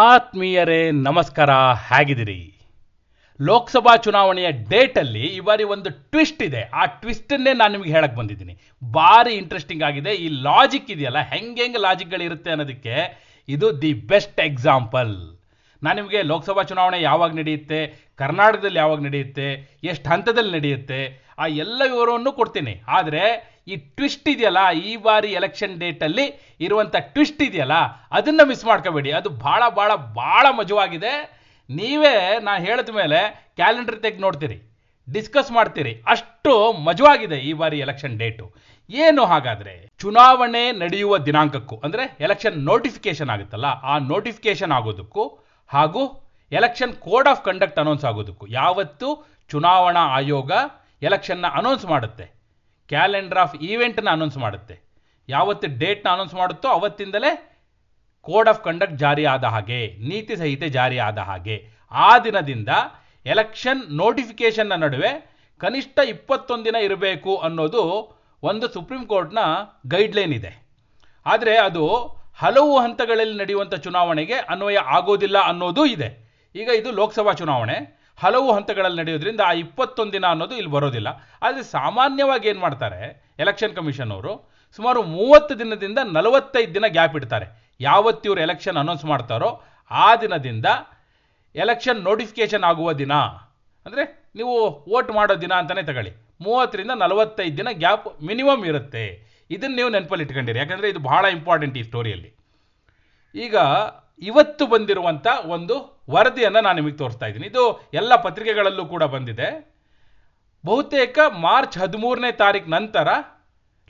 ಆತ್ಮೀಯರೇ, ನಮಸ್ಕಾರ, ಹೇಗಿದ್ದೀರಿ? ಲೋಕಸಭಾ ಚುನಾವಣೆಯ ಡೇಟಲ್ಲಿ ಈ ಬಾರಿ ಒಂದು ಟ್ವಿಸ್ಟ್ ಇದೆ. ಆ ಟ್ವಿಸ್ಟನ್ನೇ ನಾನು ನಿಮಗೆ ಹೇಳಕ್ಕೆ ಬಂದಿದ್ದೀನಿ. ಭಾರಿ ಇಂಟ್ರೆಸ್ಟಿಂಗ್ ಆಗಿದೆ. ಈ ಲಾಜಿಕ್ ಇದೆಯಲ್ಲ, ಹೆಂಗೆ ಹೆಂಗೆ ಲಾಜಿಕ್ಗಳಿರುತ್ತೆ ಅನ್ನೋದಕ್ಕೆ ಇದು ದಿ ಬೆಸ್ಟ್ ಎಕ್ಸಾಂಪಲ್ ನಾನು ನಿಮಗೆ ಲೋಕಸಭಾ ಚುನಾವಣೆ ಯಾವಾಗ ನಡೆಯುತ್ತೆ, ಕರ್ನಾಟಕದಲ್ಲಿ ಯಾವಾಗ ನಡೆಯುತ್ತೆ, ಎಷ್ಟು ಹಂತದಲ್ಲಿ ನಡೆಯುತ್ತೆ, ಆ ಎಲ್ಲ ವಿವರವನ್ನು ಕೊಡ್ತೀನಿ. ಆದರೆ ಈ ಟ್ವಿಸ್ಟ್ ಇದೆಯಲ್ಲ, ಈ ಬಾರಿ ಎಲೆಕ್ಷನ್ ಡೇಟಲ್ಲಿ ಇರುವಂಥ ಟ್ವಿಸ್ಟ್ ಇದೆಯಲ್ಲ, ಅದನ್ನು ಮಿಸ್ ಮಾಡ್ಕೋಬೇಡಿ. ಅದು ಭಾಳ ಭಾಳ ಭಾಳ ಮಜವಾಗಿದೆ. ನೀವೇ ನಾ ಹೇಳಿದ ಮೇಲೆ ಕ್ಯಾಲೆಂಡರ್ ತೆಗೆದು ನೋಡ್ತೀರಿ ಡಿಸ್ಕಸ್ ಮಾಡ್ತೀರಿ, ಅಷ್ಟು ಮಜವಾಗಿದೆ ಈ ಬಾರಿ ಎಲೆಕ್ಷನ್ ಡೇಟು ಏನು ಹಾಗಾದ್ರೆ? ಚುನಾವಣೆ ನಡೆಯುವ ದಿನಾಂಕಕ್ಕೂ, ಅಂದರೆ ಎಲೆಕ್ಷನ್ ನೋಟಿಫಿಕೇಶನ್ ಆಗುತ್ತಲ್ಲ, ಆ ನೋಟಿಫಿಕೇಶನ್ ಆಗೋದಕ್ಕೂ ಹಾಗೂ election code of conduct announce ಆಗೋದಕ್ಕೂ, ಯಾವತ್ತು ಚುನಾವಣಾ ಆಯೋಗ ಎಲೆಕ್ಷನ್ನ ಅನೌನ್ಸ್ ಮಾಡುತ್ತೆ. ಕ್ಯಾಲೆಂಡರ್ ಆಫ್ ಈವೆಂಟ್ನ ಅನೌನ್ಸ್ ಮಾಡುತ್ತೆ. ಯಾವತ್ತು ಡೇಟ್ನ ಅನೌನ್ಸ್ ಮಾಡುತ್ತೋ ಅವತ್ತಿಂದಲೇ ಕೋಡ್ ಆಫ್ ಕಂಡಕ್ಟ್ ಜಾರಿ ಆದ ಹಾಗೆ, ನೀತಿ ಸಂಹಿತೆ ಜಾರಿ ಆದ ಹಾಗೆ. ಆ ದಿನದಿಂದ ಎಲೆಕ್ಷನ್ ನೋಟಿಫಿಕೇಷನ್ನ ನಡುವೆ ಕನಿಷ್ಠ ಇಪ್ಪತ್ತೊಂದು ದಿನ ಇರಬೇಕು ಅನ್ನೋದು ಒಂದು ಸುಪ್ರೀಂ ಕೋರ್ಟ್ನ ಗೈಡ್ಲೈನ್ ಇದೆ. ಆದರೆ ಅದು ಹಲವು ಹಂತಗಳಲ್ಲಿ ನಡೆಯುವಂಥ ಚುನಾವಣೆಗೆ ಅನ್ವಯ ಆಗೋದಿಲ್ಲ ಅನ್ನೋದು ಇದೆ. ಈಗ ಇದು ಲೋಕಸಭಾ ಚುನಾವಣೆ. ಹಲವು ಹಂತಗಳಲ್ಲಿ ನಡೆಯೋದ್ರಿಂದ ಆ ಇಪ್ಪತ್ತೊಂದು ದಿನ ಅನ್ನೋದು ಇಲ್ಲಿ ಬರೋದಿಲ್ಲ. ಆದರೆ ಸಾಮಾನ್ಯವಾಗಿ ಏನು ಮಾಡ್ತಾರೆ ಎಲೆಕ್ಷನ್ ಕಮಿಷನ್ ಅವರು ಸುಮಾರು ಮೂವತ್ತು ದಿನದಿಂದ ನಲವತ್ತೈದು ದಿನ ಗ್ಯಾಪ್ ಇಡ್ತಾರೆ. ಯಾವತ್ತು ಇವರು ಎಲೆಕ್ಷನ್ ಅನೌನ್ಸ್ ಮಾಡ್ತಾರೋ ಆ ದಿನದಿಂದ ಎಲೆಕ್ಷನ್ ನೋಟಿಫಿಕೇಶನ್ ಆಗುವ ದಿನ. ಅಂದರೆ ನೀವು ವೋಟ್ ಮಾಡೋ ದಿನ ಅಂತಲೇ ತಗೊಳ್ಳಿ. ಮೂವತ್ತರಿಂದ ನಲವತ್ತೈದು ದಿನ ಗ್ಯಾಪ್ ಮಿನಿಮಮ್ ಇರುತ್ತೆ. ಇದನ್ನು ನೀವು ನೆನಪಲ್ಲಿ ಇಟ್ಕೊಂಡಿರಿ. ಯಾಕಂದರೆ ಇದು ಬಹಳ ಇಂಪಾರ್ಟೆಂಟ್ ಈ ಸ್ಟೋರಿಯಲ್ಲಿ ಈಗ ಇವತ್ತು ಬಂದಿರುವಂಥ ಒಂದು ವರದಿಯನ್ನು ನಾನು ನಿಮಗೆ ತೋರಿಸ್ತಾ ಇದ್ದೀನಿ. ಇದು ಎಲ್ಲ ಪತ್ರಿಕೆಗಳಲ್ಲೂ ಕೂಡ ಬಂದಿದೆ. ಬಹುತೇಕ ಮಾರ್ಚ್ ಹದಿಮೂರನೇ ತಾರೀಕು ನಂತರ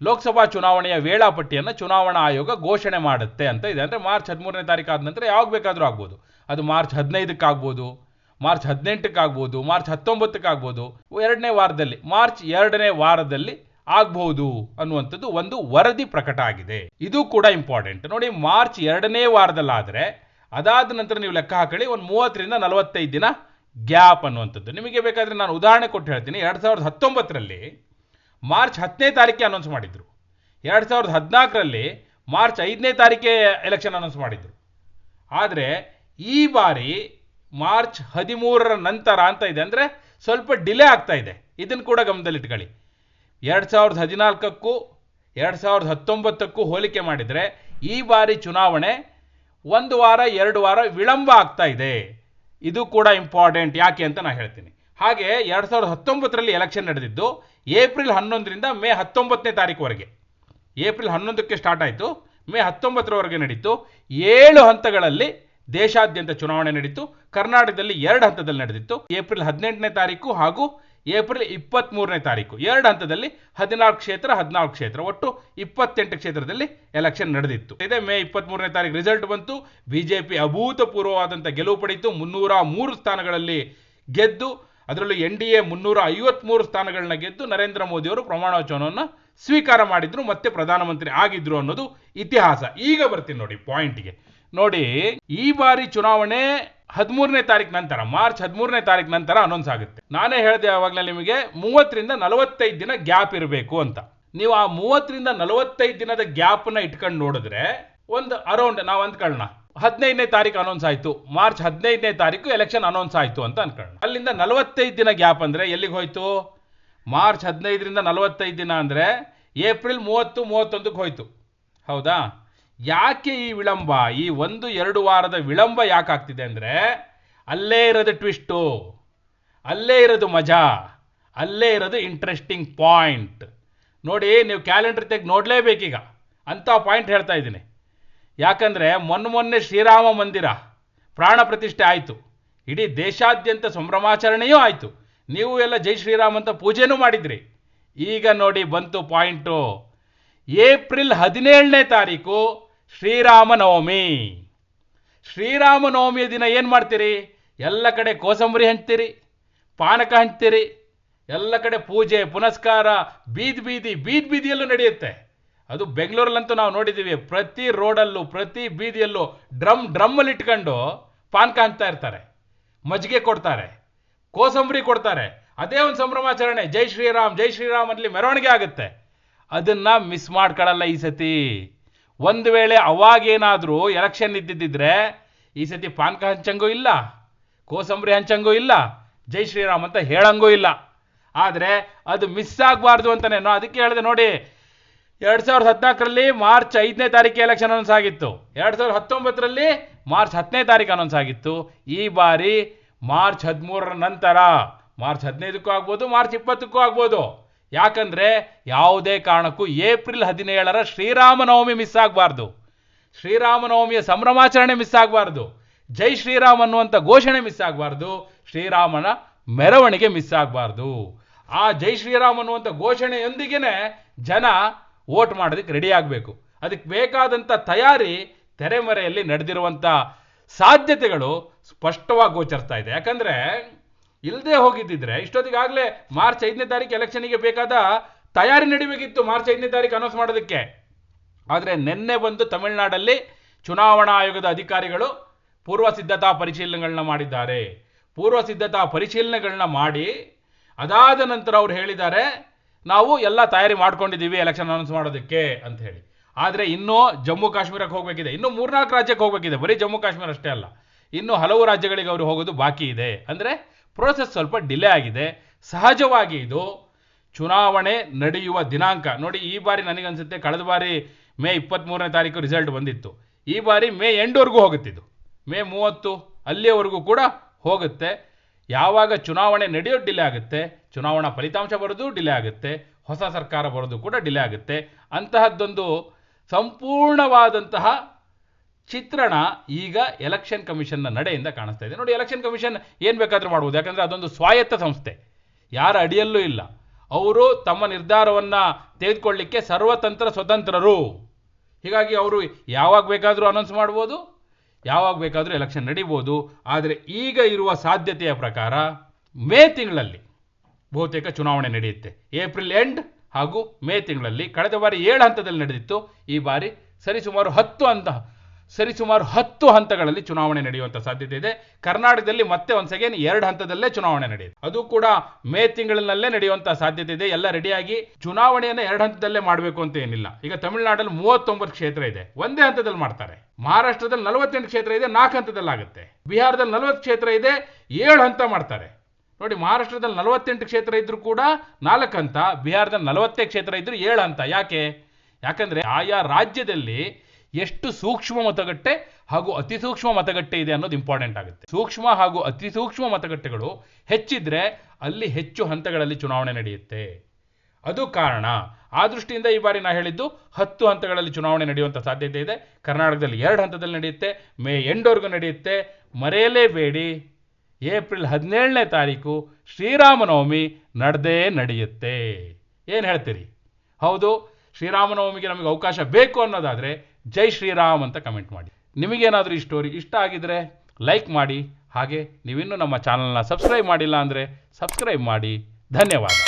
ಲೋಕಸಭಾ ಚುನಾವಣೆಯ ವೇಳಾಪಟ್ಟಿಯನ್ನು ಚುನಾವಣಾ ಆಯೋಗ ಘೋಷಣೆ ಮಾಡುತ್ತೆ ಅಂತ ಇದೆ. ಅಂದರೆ ಮಾರ್ಚ್ ಹದಿಮೂರನೇ ತಾರೀಕು ಆದ ನಂತರ ಯಾವಾಗ ಬೇಕಾದರೂ ಆಗ್ಬೋದು. ಅದು ಮಾರ್ಚ್ ಹದಿನೈದಕ್ಕಾಗ್ಬೋದು ಮಾರ್ಚ್ ಹದಿನೆಂಟಕ್ಕಾಗ್ಬೋದು ಮಾರ್ಚ್ ಹತ್ತೊಂಬತ್ತಕ್ಕಾಗ್ಬೋದು ಎರಡನೇ ವಾರದಲ್ಲಿ, ಮಾರ್ಚ್ ಎರಡನೇ ವಾರದಲ್ಲಿ ಆಗ್ಬಹುದು ಅನ್ನುವಂಥದ್ದು ಒಂದು ವರದಿ ಪ್ರಕಟ ಆಗಿದೆ. ಇದು ಕೂಡ ಇಂಪಾರ್ಟೆಂಟ್ ನೋಡಿ, ಮಾರ್ಚ್ ಎರಡನೇ ವಾರದಲ್ಲಾದರೆ ಅದಾದ ನಂತರ ನೀವು ಲೆಕ್ಕ ಹಾಕೊಳ್ಳಿ. ಒಂದು ಮೂವತ್ತರಿಂದ ನಲವತ್ತೈದು ದಿನ ಗ್ಯಾಪ್ ಅನ್ನುವಂಥದ್ದು. ನಿಮಗೆ ಬೇಕಾದರೆ ನಾನು ಉದಾಹರಣೆ ಕೊಟ್ಟು ಹೇಳ್ತೀನಿ. ಎರಡು ಸಾವಿರದ ಹತ್ತೊಂಬತ್ತರಲ್ಲಿ ಮಾರ್ಚ್ ಹತ್ತನೇ ತಾರೀಕಿಗೆ ಅನೌನ್ಸ್ ಮಾಡಿದ್ರು. ಎರಡು ಸಾವಿರದ ಹದಿನಾಲ್ಕರಲ್ಲಿ ಮಾರ್ಚ್ ಐದನೇ ತಾರೀಕೆ ಎಲೆಕ್ಷನ್ ಅನೌನ್ಸ್ ಮಾಡಿದ್ರು. ಆದರೆ ಈ ಬಾರಿ ಮಾರ್ಚ್ ಹದಿಮೂರರ ನಂತರ ಅಂತ ಇದೆ ಅಂದರೆ ಸ್ವಲ್ಪ ಡಿಲೇ ಆಗ್ತಾ ಇದೆ. ಇದನ್ನು ಕೂಡ ಗಮನದಲ್ಲಿಟ್ಕೊಳ್ಳಿ. ಎರಡು ಸಾವಿರದ ಹದಿನಾಲ್ಕಕ್ಕೂ ಎರಡು ಸಾವಿರದ ಹತ್ತೊಂಬತ್ತಕ್ಕೂ ಹೋಲಿಕೆ ಮಾಡಿದರೆ ಈ ಬಾರಿ ಚುನಾವಣೆ ಒಂದು ವಾರ, ಎರಡು ವಾರ ವಿಳಂಬ ಆಗ್ತಾ ಇದೆ. ಇದು ಕೂಡ ಇಂಪಾರ್ಟೆಂಟ್ ಯಾಕೆ ಅಂತ ನಾನು ಹೇಳ್ತೀನಿ. ಹಾಗೆ ಎರಡು ಸಾವಿರದ ಹತ್ತೊಂಬತ್ತರಲ್ಲಿ ಎಲೆಕ್ಷನ್ ನಡೆದಿದ್ದು, ಏಪ್ರಿಲ್ ಹನ್ನೊಂದರಿಂದ ಮೇ ಹತ್ತೊಂಬತ್ತನೇ ತಾರೀಕುವರೆಗೆ. ಏಪ್ರಿಲ್ ಹನ್ನೊಂದಕ್ಕೆ ಸ್ಟಾರ್ಟ್ ಆಯಿತು, ಮೇ ಹತ್ತೊಂಬತ್ತರವರೆಗೆ ನಡೀತು. ಏಳು ಹಂತಗಳಲ್ಲಿ ದೇಶಾದ್ಯಂತ ಚುನಾವಣೆ ನಡೀತು. ಕರ್ನಾಟಕದಲ್ಲಿ ಎರಡು ಹಂತದಲ್ಲಿ ನಡೆದಿತ್ತು. ಏಪ್ರಿಲ್ ಹದಿನೆಂಟನೇ ತಾರೀಕು ಹಾಗೂ ಏಪ್ರಿಲ್ ಇಪ್ಪತ್ತ್ಮೂರನೇ ತಾರೀಕು. ಎರಡು ಹಂತದಲ್ಲಿ ಹದಿನಾಲ್ಕು ಕ್ಷೇತ್ರ ಹದಿನಾಲ್ಕು ಕ್ಷೇತ್ರ. ಒಟ್ಟು ಇಪ್ಪತ್ತೆಂಟು ಕ್ಷೇತ್ರದಲ್ಲಿ ಎಲೆಕ್ಷನ್ ನಡೆದಿತ್ತು. ಇದೇ, ಮೇ ಇಪ್ಪತ್ತ್ಮೂರನೇ ತಾರೀಕು ರಿಸಲ್ಟ್ ಬಂತು. ಬಿಜೆಪಿ ಅಭೂತಪೂರ್ವವಾದಂಥ ಗೆಲುವು ಪಡೆಯಿತು. ಮುನ್ನೂರ ಮೂರು ಸ್ಥಾನಗಳಲ್ಲಿ ಗೆದ್ದು, ಅದರಲ್ಲೂ ಎನ್ ಡಿ ಎ ಮುನ್ನೂರ ಐವತ್ಮೂರು ಸ್ಥಾನಗಳನ್ನ ಗೆದ್ದು ನರೇಂದ್ರ ಮೋದಿಯವರು ಪ್ರಮಾಣ ವಚನವನ್ನು ಸ್ವೀಕಾರ ಮಾಡಿದ್ರು. ಮತ್ತೆ ಪ್ರಧಾನಮಂತ್ರಿ ಆಗಿದ್ರು ಅನ್ನೋದು ಇತಿಹಾಸ. ಈಗ ಬರ್ತೀನಿ ನೋಡಿ ಪಾಯಿಂಟ್ಗೆ ನೋಡಿ, ಈ ಬಾರಿ ಚುನಾವಣೆ ಹದಿಮೂರನೇ ತಾರೀಕು ನಂತರ, ಮಾರ್ಚ್ ಹದಿಮೂರನೇ ತಾರೀಕು ನಂತರ ಅನೌನ್ಸ್ ಆಗುತ್ತೆ. ನಾನೇ ಹೇಳಿದೆ ಯಾವಾಗಲೇ ನಿಮಗೆ, ಮೂವತ್ತರಿಂದ ನಲವತ್ತೈದು ದಿನ ಗ್ಯಾಪ್ ಇರಬೇಕು ಅಂತ. ನೀವು ಆ ಮೂವತ್ತರಿಂದ ನಲವತ್ತೈದು ದಿನದ ಗ್ಯಾಪ್ನ ಇಟ್ಕೊಂಡು ನೋಡಿದ್ರೆ, ಒಂದು ಅರೌಂಡ್ ನಾವು ಅಂದ್ಕೊಳ್ಳೋಣ ಹದಿನೈದನೇ ತಾರೀಕು ಅನೌನ್ಸ್ ಆಯಿತು, ಮಾರ್ಚ್ ಹದಿನೈದನೇ ತಾರೀಕು ಎಲೆಕ್ಷನ್ ಅನೌನ್ಸ್ ಆಯಿತು ಅಂತ ಅನ್ಕೊಳ್ಳೋಣ ಅಲ್ಲಿಂದ ನಲವತ್ತೈದು ದಿನ ಗ್ಯಾಪ್ ಅಂದರೆ ಎಲ್ಲಿಗೆ ಹೋಯ್ತು? ಮಾರ್ಚ್ ಹದಿನೈದರಿಂದ ನಲವತ್ತೈದು ದಿನ ಅಂದರೆ ಏಪ್ರಿಲ್ ಮೂವತ್ತು ಮೂವತ್ತೊಂದಕ್ಕೆ ಹೋಯ್ತು. ಹೌದಾ? ಯಾಕೆ ಈ ವಿಳಂಬ? ಈ ಒಂದು, ಎರಡು ವಾರದ ವಿಳಂಬ ಯಾಕಾಗ್ತಿದೆ ಅಂದರೆ, ಅಲ್ಲೇ ಇರೋದು ಟ್ವಿಸ್ಟು, ಅಲ್ಲೇ ಇರೋದು ಮಜಾ, ಅಲ್ಲೇ ಇರೋದು ಇಂಟ್ರೆಸ್ಟಿಂಗ್ ಪಾಯಿಂಟ್ ನೋಡಿ, ನೀವು ಕ್ಯಾಲೆಂಡರ್ ತೆಗೆದು ನೋಡಲೇಬೇಕೀಗ. ಅಂಥ ಪಾಯಿಂಟ್ ಹೇಳ್ತಾ ಇದ್ದೀನಿ. ಯಾಕಂದರೆ, ಮೊನ್ನೆ ಮೊನ್ನೆ ಶ್ರೀರಾಮ ಮಂದಿರ ಪ್ರಾಣ ಪ್ರತಿಷ್ಠೆ ಆಯಿತು. ಇಡೀ ದೇಶಾದ್ಯಂತ ಸಂಭ್ರಮಾಚರಣೆಯೂ ಆಯಿತು. ನೀವು ಎಲ್ಲ ಜೈ ಶ್ರೀರಾಮ್ ಅಂತ ಪೂಜೆನೂ ಮಾಡಿದ್ರಿ. ಈಗ ನೋಡಿ ಬಂತು ಪಾಯಿಂಟು ಏಪ್ರಿಲ್ ಹದಿನೇಳನೇ ತಾರೀಕು ಶ್ರೀರಾಮನವಮಿ. ಶ್ರೀರಾಮನವಮಿಯ ದಿನ ಏನು ಮಾಡ್ತೀರಿ? ಎಲ್ಲ ಕಡೆ ಕೋಸಂಬರಿ ಹಂಚ್ತೀರಿ, ಪಾನಕ ಹಂಚ್ತೀರಿ, ಎಲ್ಲ ಕಡೆ ಪೂಜೆ, ಪುನಸ್ಕಾರ, ಬೀದಿ ಬೀದಿ ಬೀದಿ ಬೀದಿಯಲ್ಲೂ ನಡೆಯುತ್ತೆ. ಅದು ಬೆಂಗಳೂರಲ್ಲಂತೂ ನಾವು ನೋಡಿದ್ದೀವಿ ಪ್ರತಿ ರೋಡಲ್ಲೂ, ಪ್ರತಿ ಬೀದಿಯಲ್ಲೂ ಡ್ರಮ್, ಡ್ರಮ್ಮಲ್ಲಿ ಇಟ್ಕೊಂಡು ಪಾನಕ ಹಂಚ್ತಾ ಇರ್ತಾರೆ, ಮಜ್ಜಿಗೆ ಕೊಡ್ತಾರೆ, ಕೋಸಂಬರಿ ಕೊಡ್ತಾರೆ. ಅದೇ ಒಂದು ಸಂಭ್ರಮಾಚರಣೆ, ಜೈ ಶ್ರೀರಾಮ್ ಜೈ ಶ್ರೀರಾಮ್ ಅಲ್ಲಿ ಮೆರವಣಿಗೆ ಆಗುತ್ತೆ. ಅದನ್ನು ಮಿಸ್ ಮಾಡ್ಕೊಳ್ಳಲ್ಲ ಈ ಸತಿ. ಒಂದು ವೇಳೆ ಅವಾಗೇನಾದರೂ ಎಲೆಕ್ಷನ್ ಇದ್ದಿದ್ದಿದ್ರೆ ಈ ಸತಿ ಪಾನ್ಕ ಹಂಚಂಗೂ ಇಲ್ಲ, ಕೋಸಂಬರಿ ಹಂಚಂಗೂ ಇಲ್ಲ, ಜೈ ಶ್ರೀರಾಮ್ ಅಂತ ಹೇಳಂಗೂ ಇಲ್ಲ. ಆದರೆ ಅದು ಮಿಸ್ ಆಗಬಾರ್ದು ಅಂತಾನೆ. ಅದಕ್ಕೆ ಹೇಳಿದೆ ನೋಡಿ, ಎರಡು ಸಾವಿರದ ಹದಿನಾಲ್ಕರಲ್ಲಿ ಮಾರ್ಚ್ ಐದನೇ ತಾರೀಕು ಎಲೆಕ್ಷನ್ ಅನೌನ್ಸ್ ಆಗಿತ್ತು. ಎರಡು ಸಾವಿರದ ಹತ್ತೊಂಬತ್ತರಲ್ಲಿ ಮಾರ್ಚ್ ಹತ್ತನೇ ತಾರೀಕು ಅನೌನ್ಸ್ ಆಗಿತ್ತು. ಈ ಬಾರಿ ಮಾರ್ಚ್ ಹದಿಮೂರರ ನಂತರ, ಮಾರ್ಚ್ ಹದಿನೈದಕ್ಕೂ ಆಗ್ಬೋದು, ಮಾರ್ಚ್ ಇಪ್ಪತ್ತಕ್ಕೂ ಆಗ್ಬೋದು. ಯಾಕಂದರೆ ಯಾವುದೇ ಕಾರಣಕ್ಕೂ ಏಪ್ರಿಲ್ ಹದಿನೇಳರ ಶ್ರೀರಾಮನವಮಿ ಮಿಸ್ ಆಗಬಾರ್ದು. ಶ್ರೀರಾಮನವಮಿಯ ಸಂಭ್ರಮಾಚರಣೆ ಮಿಸ್ ಆಗಬಾರ್ದು. ಜೈ ಶ್ರೀರಾಮ್ ಅನ್ನುವಂಥ ಘೋಷಣೆ ಮಿಸ್ ಆಗಬಾರ್ದು. ಶ್ರೀರಾಮನ ಮೆರವಣಿಗೆ ಮಿಸ್ ಆಗಬಾರ್ದು. ಆ ಜೈ ಶ್ರೀರಾಮ್ ಅನ್ನುವಂಥ ಘೋಷಣೆಯೊಂದಿಗೇ ಜನ ವೋಟ್ ಮಾಡೋದಕ್ಕೆ ರೆಡಿ ಆಗಬೇಕು. ಅದಕ್ಕೆ ಬೇಕಾದಂಥ ತಯಾರಿ ತೆರೆಮರೆಯಲ್ಲಿ ನಡೆದಿರುವಂಥ ಸಾಧ್ಯತೆಗಳು ಸ್ಪಷ್ಟವಾಗಿ ಗೋಚರಿಸ್ತಾ ಇದೆ. ಯಾಕಂದರೆ ಇಲ್ಲದೆ ಹೋಗಿದ್ದಿದ್ರೆ, ಇಷ್ಟೊತ್ತಿಗಾಗಲೇ ಮಾರ್ಚ್ ಐದನೇ ತಾರೀಕು ಎಲೆಕ್ಷನ್ಗೆ ಬೇಕಾದ ತಯಾರಿ ನಡಿಬೇಕಿತ್ತು ಮಾರ್ಚ್ ಐದನೇ ತಾರೀಕು ಅನೌನ್ಸ್ ಮಾಡೋದಕ್ಕೆ. ಆದರೆ ನಿನ್ನೆ ಬಂದು ತಮಿಳುನಾಡಲ್ಲಿ ಚುನಾವಣಾ ಆಯೋಗದ ಅಧಿಕಾರಿಗಳು ಪೂರ್ವ ಸಿದ್ಧತಾ ಪರಿಶೀಲನೆಗಳನ್ನ ಮಾಡಿದ್ದಾರೆ. ಪೂರ್ವ ಸಿದ್ಧತಾ ಪರಿಶೀಲನೆಗಳನ್ನ ಮಾಡಿ, ಅದಾದ ನಂತರ ಅವ್ರು ಹೇಳಿದ್ದಾರೆ, ನಾವು ಎಲ್ಲ ತಯಾರಿ ಮಾಡ್ಕೊಂಡಿದ್ದೀವಿ ಎಲೆಕ್ಷನ್ ಅನೌನ್ಸ್ ಮಾಡೋದಕ್ಕೆ ಅಂತ ಹೇಳಿ. ಆದರೆ ಇನ್ನೂ ಜಮ್ಮು ಕಾಶ್ಮೀರಕ್ಕೆ ಹೋಗಬೇಕಿದೆ. ಇನ್ನೂ ಮೂರ್ನಾಲ್ಕು ರಾಜ್ಯಕ್ಕೆ ಹೋಗಬೇಕಿದೆ. ಬರೀ ಜಮ್ಮು ಕಾಶ್ಮೀರ ಅಷ್ಟೇ ಅಲ್ಲ. ಇನ್ನೂ ಹಲವು ರಾಜ್ಯಗಳಿಗೆ ಅವರು ಹೋಗೋದು ಬಾಕಿ ಇದೆ. ಅಂದರೆ ಪ್ರೋಸೆಸ್ ಸ್ವಲ್ಪ ಡಿಲೇ ಆಗಿದೆ. ಸಹಜವಾಗಿ ಇದು ಚುನಾವಣೆ ನಡೆಯುವ ದಿನಾಂಕ. ನೋಡಿ, ಈ ಬಾರಿ ನನಗನ್ಸುತ್ತೆ ಕಳೆದ ಬಾರಿ ಮೇ ಇಪ್ಪತ್ತ್ಮೂರನೇ ತಾರೀಕು ರಿಸಲ್ಟ್ ಬಂದಿತ್ತು. ಈ ಬಾರಿ ಮೇ ಎಂಡ್ವರೆಗೂ ಹೋಗುತ್ತಿದ್ದು ಮೇ ಮೂವತ್ತು ಅಲ್ಲಿಯವರೆಗೂ ಕೂಡ ಹೋಗುತ್ತೆ. ಯಾವಾಗ ಚುನಾವಣೆ ನಡೆಯೋ ಡಿಲೇ ಆಗುತ್ತೆ. ಚುನಾವಣಾ ಫಲಿತಾಂಶ ಬರೋದು ಡಿಲೇ ಆಗುತ್ತೆ. ಹೊಸ ಸರ್ಕಾರ ಬರೋದು ಕೂಡ ಡಿಲೇ ಆಗುತ್ತೆ. ಅಂತಹದ್ದೊಂದು ಸಂಪೂರ್ಣವಾದಂತಹ ಚಿತ್ರಣ ಈಗ ಎಲೆಕ್ಷನ್ ಕಮಿಷನ್ನ ನಡೆಯಿಂದ ಕಾಣಿಸ್ತಾ ಇದೆ. ನೋಡಿ, ಎಲೆಕ್ಷನ್ ಕಮಿಷನ್ ಏನು ಬೇಕಾದರೂ ಮಾಡ್ಬೋದು. ಯಾಕಂದರೆ ಅದೊಂದು ಸ್ವಾಯತ್ತ ಸಂಸ್ಥೆ. ಯಾರ ಅಡಿಯಲ್ಲೂ ಇಲ್ಲ. ಅವರು ತಮ್ಮ ನಿರ್ಧಾರವನ್ನು ತೆಗೆದುಕೊಳ್ಳಿಕ್ಕೆ ಸರ್ವತಂತ್ರ ಸ್ವತಂತ್ರರು. ಹೀಗಾಗಿ ಅವರು ಯಾವಾಗ ಬೇಕಾದರೂ ಅನೌನ್ಸ್ ಮಾಡ್ಬೋದು, ಯಾವಾಗ ಬೇಕಾದರೂ ಎಲೆಕ್ಷನ್ ನಡೀಬೋದು. ಆದರೆ ಈಗ ಇರುವ ಸಾಧ್ಯತೆಯ ಪ್ರಕಾರ ಮೇ ತಿಂಗಳಲ್ಲಿ ಬಹುತೇಕ ಚುನಾವಣೆ ನಡೆಯುತ್ತೆ. ಏಪ್ರಿಲ್ ಎಂಡ್ ಹಾಗೂ ಮೇ ತಿಂಗಳಲ್ಲಿ ಕಳೆದ ಬಾರಿ ಏಳು ಹಂತದಲ್ಲಿ ನಡೆದಿತ್ತು. ಈ ಬಾರಿ ಸರಿಸುಮಾರು ಹತ್ತು ಹಂತ ಸರಿಸುಮಾರು ಹತ್ತು ಹಂತಗಳಲ್ಲಿ ಚುನಾವಣೆ ನಡೆಯುವಂಥ ಸಾಧ್ಯತೆ ಇದೆ. ಕರ್ನಾಟಕದಲ್ಲಿ ಮತ್ತೆ ಒಂದು ಸೆಕೆಂಡ್ ಎರಡು ಹಂತದಲ್ಲೇ ಚುನಾವಣೆ ನಡೆಯುತ್ತೆ. ಅದು ಕೂಡ ಮೇ ತಿಂಗಳಿನಲ್ಲೇ ನಡೆಯುವಂಥ ಸಾಧ್ಯತೆ ಇದೆ. ಎಲ್ಲ ರೆಡಿಯಾಗಿ ಚುನಾವಣೆಯನ್ನು ಎರಡು ಹಂತದಲ್ಲೇ ಮಾಡಬೇಕು ಅಂತ ಏನಿಲ್ಲ. ಈಗ ತಮಿಳುನಾಡಲ್ಲಿ ಮೂವತ್ತೊಂಬತ್ತು ಕ್ಷೇತ್ರ ಇದೆ. ಒಂದೇ ಹಂತದಲ್ಲಿ ಮಾಡ್ತಾರೆ. ಮಹಾರಾಷ್ಟ್ರದಲ್ಲಿ ನಲವತ್ತೆಂಟು ಕ್ಷೇತ್ರ ಇದೆ, ನಾಲ್ಕು ಹಂತದಲ್ಲಿ ಆಗುತ್ತೆ ಬಿಹಾರದಲ್ಲಿ ನಲವತ್ತು ಕ್ಷೇತ್ರ ಇದೆ, ಏಳು ಹಂತ ಮಾಡ್ತಾರೆ. ನೋಡಿ, ಮಹಾರಾಷ್ಟ್ರದಲ್ಲಿ ನಲವತ್ತೆಂಟು ಕ್ಷೇತ್ರ ಇದ್ರೂ ಕೂಡ ನಾಲ್ಕು ಹಂತ, ಬಿಹಾರದಲ್ಲಿ ನಲವತ್ತೇ ಕ್ಷೇತ್ರ ಇದ್ರೂ ಏಳು ಹಂತ. ಯಾಕೆ? ಯಾಕಂದ್ರೆ ಆಯಾ ರಾಜ್ಯದಲ್ಲಿ ಎಷ್ಟು ಸೂಕ್ಷ್ಮ ಮತಗಟ್ಟೆ ಹಾಗೂ ಅತಿ ಸೂಕ್ಷ್ಮ ಮತಗಟ್ಟೆ ಇದೆ ಅನ್ನೋದು ಇಂಪಾರ್ಟೆಂಟ್ ಆಗುತ್ತೆ. ಸೂಕ್ಷ್ಮ ಹಾಗೂ ಅತಿ ಸೂಕ್ಷ್ಮ ಮತಗಟ್ಟೆಗಳು ಹೆಚ್ಚಿದ್ರೆ ಅಲ್ಲಿ ಹೆಚ್ಚು ಹಂತಗಳಲ್ಲಿ ಚುನಾವಣೆ ನಡೆಯುತ್ತೆ. ಅದು ಕಾರಣ. ಆ ದೃಷ್ಟಿಯಿಂದ ಈ ಬಾರಿ ನಾ ಹೇಳಿದ್ದು ಹತ್ತು ಹಂತಗಳಲ್ಲಿ ಚುನಾವಣೆ ನಡೆಯುವಂಥ ಸಾಧ್ಯತೆ ಇದೆ. ಕರ್ನಾಟಕದಲ್ಲಿ ಎರಡು ಹಂತದಲ್ಲಿ ನಡೆಯುತ್ತೆ. ಮೇ ಎಂಡೋರ್ಗೂ ನಡೆಯುತ್ತೆ. ಮರೆಯಲೇಬೇಡಿ. ಏಪ್ರಿಲ್ ಹದಿನೇಳನೇ ತಾರೀಕು ಶ್ರೀರಾಮನವಮಿ ನಡೆದೇ ನಡೆಯುತ್ತೆ. ಏನು ಹೇಳ್ತೀರಿ? ಹೌದು, ಶ್ರೀರಾಮನವಮಿಗೆ ನಮಗೆ ಅವಕಾಶ ಬೇಕು ಅನ್ನೋದಾದರೆ ಜೈ ಶ್ರೀರಾಮ್ ಅಂತ ಕಮೆಂಟ್ ಮಾಡಿ. ನಿಮಗೇನಾದರೂ ಈ ಸ್ಟೋರಿ ಇಷ್ಟ ಆಗಿದರೆ ಲೈಕ್ ಮಾಡಿ, ಹಾಗೆ ನೀವಿನ್ನೂ ನಮ್ಮ ಚಾನಲ್ನ ಸಬ್ಸ್ಕ್ರೈಬ್ ಮಾಡಿಲ್ಲ ಅಂದರೆ ಸಬ್ಸ್ಕ್ರೈಬ್ ಮಾಡಿ. ಧನ್ಯವಾದ.